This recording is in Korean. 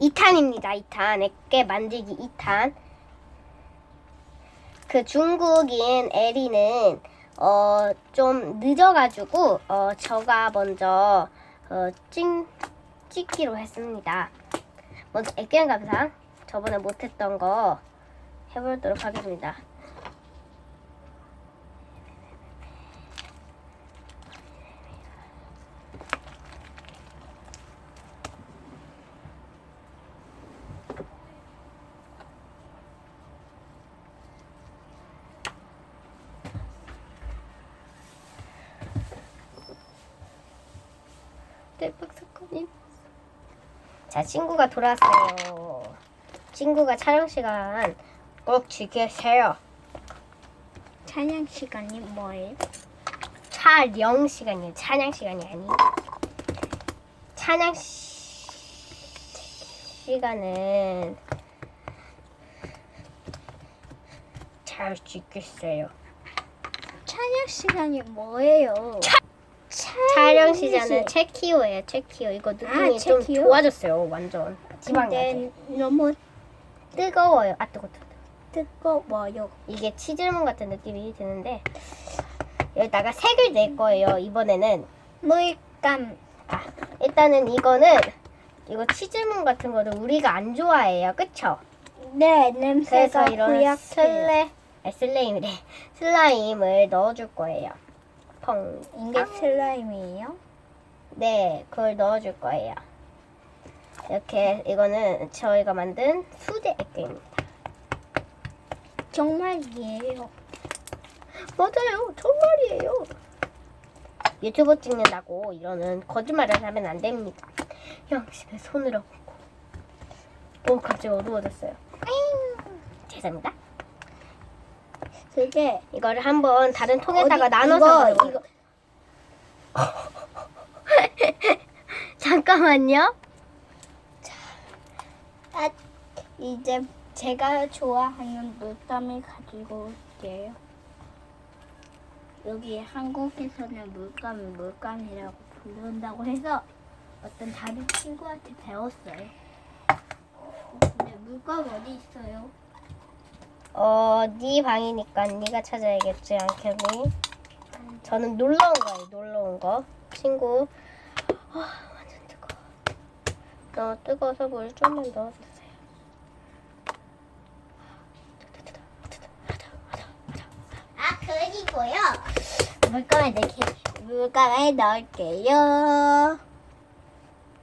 2탄입니다. 2탄. 액계 만들기 2탄. 그 중국인 에리는 어 좀 늦어가지고 어 저가 먼저 어 찍, 찍기로 했습니다. 먼저 액계 감상 저번에 못했던 거 해보도록 하겠습니다. 대박 사건이. 자, 친구가 돌아왔어요. 친구가 촬영 시간 꼭 지키세요. 찬양 시간이 뭐예요? 촬영 시간이에요. 찬양 시간이 아니. 찬양 시... 시간은 잘 지켰어요. 찬양 시간이 뭐예요? 촬영 시간은 체키오예요. 체키오. 이거 느낌이 아, 좀 체키오? 좋아졌어요. 완전 근데 너무 뜨거워요. 아 뜨거 뜨거. 뜨거워요. 이게 치즈몬 같은 느낌이 드는데 여기다가 색을 낼 거예요. 이번에는 물감. 아, 일단은 이거는 이거 치즈몬 같은 거를 우리가 안 좋아해요. 그쵸? 네, 그래서 냄새가 이런 구약해요. 슬레 아, 슬레임이래 슬라임을 넣어줄 거예요. 펑. 이게 슬라임이에요? 네, 그걸 넣어줄 거예요. 이렇게 이거는 저희가 만든 수제 액기입니다. 정말이에요. 맞아요, 정말이에요. 유튜브 찍는다고 이러는 거짓말을 하면 안 됩니다. 형 집에 손으로 보고. 오, 갑자기 어두워졌어요. 죄송합니다. 그게 이거를 한번 다른 통에다가 어디- 나눠서 이거, 이거 잠깐만요. 아, 이제 제가 좋아하는 물감을 가지고 올게요. 여기 한국에서는 물감을 물감이라고 부른다고 해서 어떤 다른 친구한테 배웠어요. 근데 물감 어디 있어요? 어, 네 방이니까 네가 찾아야겠지 않겠니? 저는 놀러 온 거예요. 놀러 온 거. 친구. 아, 완전 뜨거워. 너무 뜨거워서 물 좀만 넣어 주세요. 아 그리고요 물감을 넣게 물감을 넣을게요.